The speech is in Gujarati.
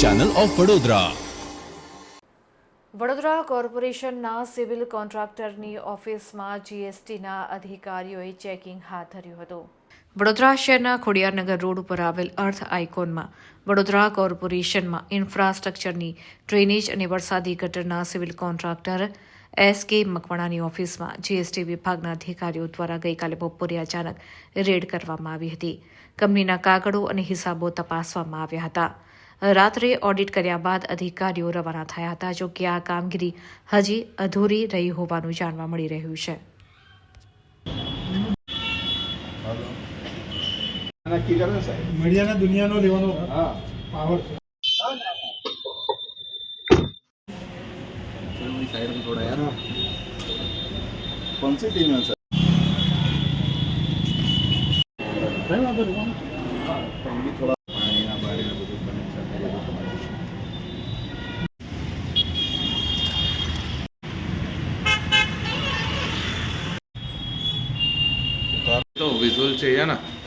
ચેનલ ઓફ વડોદરા વડોદરા કોર્પોરેશનના સિવિલ કોન્ટ્રાક્ટરની ઓફિસમાં જીએસટીના અધિકારીઓએ ચેકિંગ હાથ ધર્યું હતું. વડોદરા શહેરના ખોડિયારનગર રોડ ઉપર આવેલ અર્થ આઇકોનમાં વડોદરા કોર્પોરેશનમાં ઇન્ફ્રાસ્ટ્રક્ચરની ડ્રેનેજ અને વરસાદી ગટરના સિવિલ કોન્ટ્રાક્ટર એસ કે મકવાણાની ઓફિસમાં જીએસટી વિભાગના અધિકારીઓ દ્વારા ગઈકાલે બપોરે અચાનક રેડ કરવામાં આવી હતી. કંપનીના કાગળો અને હિસાબો તપાસવામાં આવ્યા હતા. રાત્રે ઓડિટ કર્યા બાદ અધિકારીઓ રવાના થયા હતા જો કે આ કામગીરી હજી અધૂરી રહી હોવાનું જાણવા મળી રહ્યું છે. મીડિયાના દુનિયાનો લેવાનો પાવર છે. साइड में थोड़ा यार कौन सी टीम है सर કઈ વાંધો નહીં પણ બી